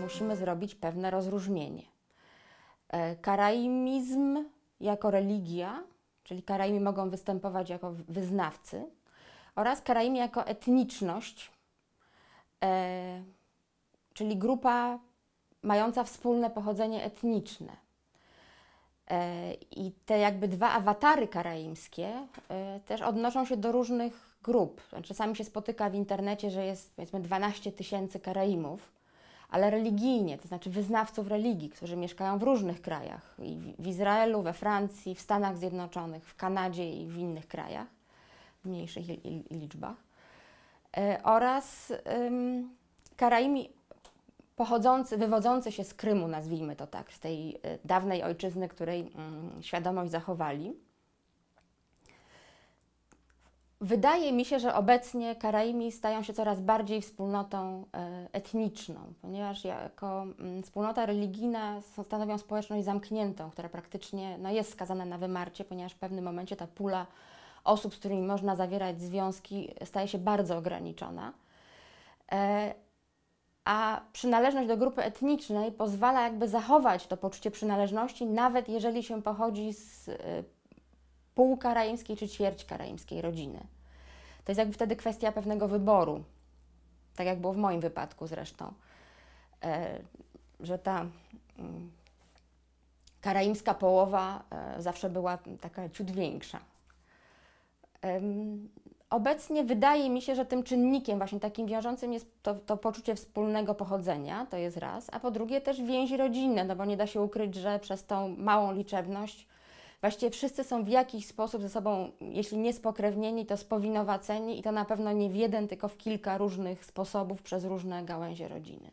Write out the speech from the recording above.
musimy zrobić pewne rozróżnienie. E, karaimizm jako religia, czyli Karaimi mogą występować jako wyznawcy, oraz Karaimi jako etniczność, e, czyli grupa mająca wspólne pochodzenie etniczne. E, I te jakby dwa awatary karaimskie też odnoszą się do różnych grup. Czasami się spotyka w internecie, że jest powiedzmy 12 tysięcy Karaimów, ale religijnie, to znaczy wyznawców religii, którzy mieszkają w różnych krajach, i w Izraelu, we Francji, w Stanach Zjednoczonych, w Kanadzie i w innych krajach, w mniejszych liczbach. E, oraz um, Karaimi pochodzący, wywodzący się z Krymu, nazwijmy to tak, z tej e, dawnej ojczyzny, której um, świadomość zachowali. Wydaje mi się, że obecnie Karaimi stają się coraz bardziej wspólnotą e, etniczną, ponieważ jako mm, wspólnota religijna stanowią społeczność zamkniętą, która praktycznie no, jest skazana na wymarcie, ponieważ w pewnym momencie ta pula osób, z którymi można zawierać związki, staje się bardzo ograniczona. E, a przynależność do grupy etnicznej pozwala jakby zachować to poczucie przynależności, nawet jeżeli się pochodzi z e, półkaraimskiej czy ćwierć karaimskiej rodziny. To jest jakby wtedy kwestia pewnego wyboru, tak jak było w moim wypadku zresztą, e, że ta mm, karaimska połowa zawsze była taka ciut większa. Obecnie wydaje mi się, że tym czynnikiem właśnie takim wiążącym jest to, to, poczucie wspólnego pochodzenia, to jest raz, a po drugie też więzi rodzinne, no bo nie da się ukryć, że przez tą małą liczebność właściwie wszyscy są w jakiś sposób ze sobą, jeśli nie spokrewnieni, to spowinowaceni i to na pewno nie w jeden, tylko w kilka różnych sposobów przez różne gałęzie rodziny.